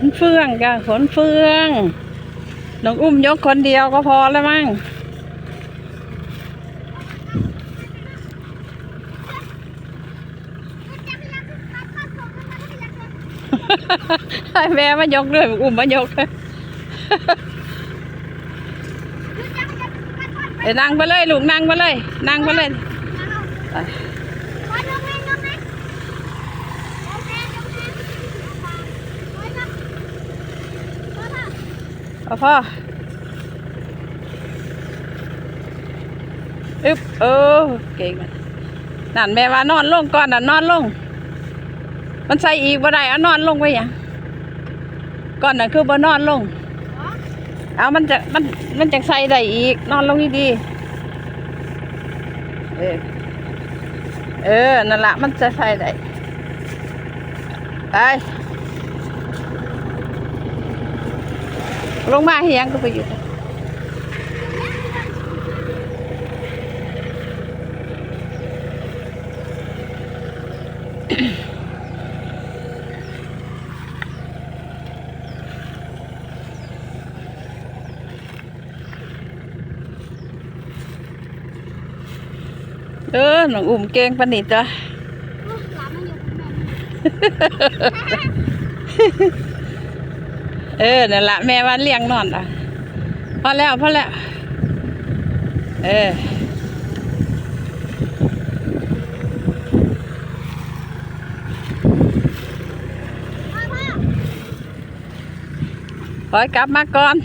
นเฟืองจ้ะขนเฟืองน้องอุ้มยกคนเดียวก็พอแล้วมั้งให้แม่มายกด้วยอุ้มมายกเอ้ยนั่งไปเลยลูกนั่งไปเลย นั่งไปเลย ไปเอพ่ออึ๊บเออเก่งนั่นแม่ว่านอนลงก่อนน่ะนอนลง มันใส่อีกบ่ได้เอานอนลงไว้ยังก่อนน่ะคือบ่นอนลง เอามันจะมันมันจะใส่ได้อีก นอนลงดีๆเออเออนั่นละมันจะใส่ได้ไป ลงมาเฮียงก็ไปอยู่เออหนูอุ่มเก่งปานนิดจ้ะ เออนั่นละแม่ว่าเลี้ยงนอนอะพอแล้วพอแล้ว เออขอกลับมาก่อน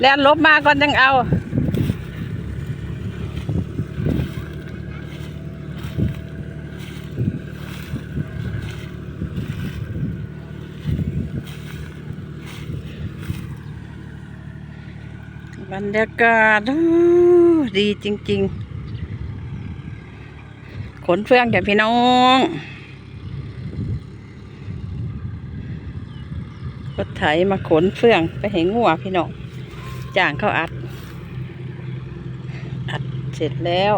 แล้วลบมาก่อนจังเอา บรรยากาศดีจริง ๆ ขนเฟืองจากพี่น้องรถไถมาขนเฟืองไปเห็นงัวพี่น้องจ้างเขาอัด อัดเสร็จแล้ว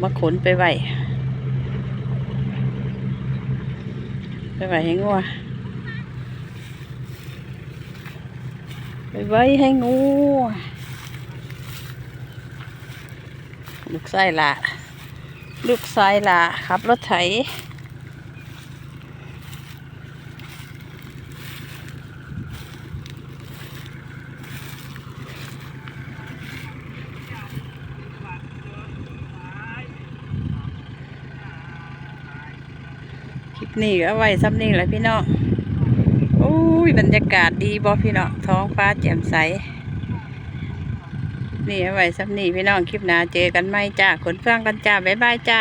มาขนไปไหวไปไหวให้งัว ไปไว้ให้งูลูกไส้ละลูกไส้ละขับรถไถคลิปนี้ก็เอาไว้ซ้ำนี้แหละพี่น้อง อ้ยบรรยากาศดีบอพี่น้องท้องฟ้าแจ่มใส นี่เอาไว้สักนี่พี่น้องคลิปหน้าเจอกันไหมจ้าขนเฟื่องกันจ้าบ๊ายบายจ้า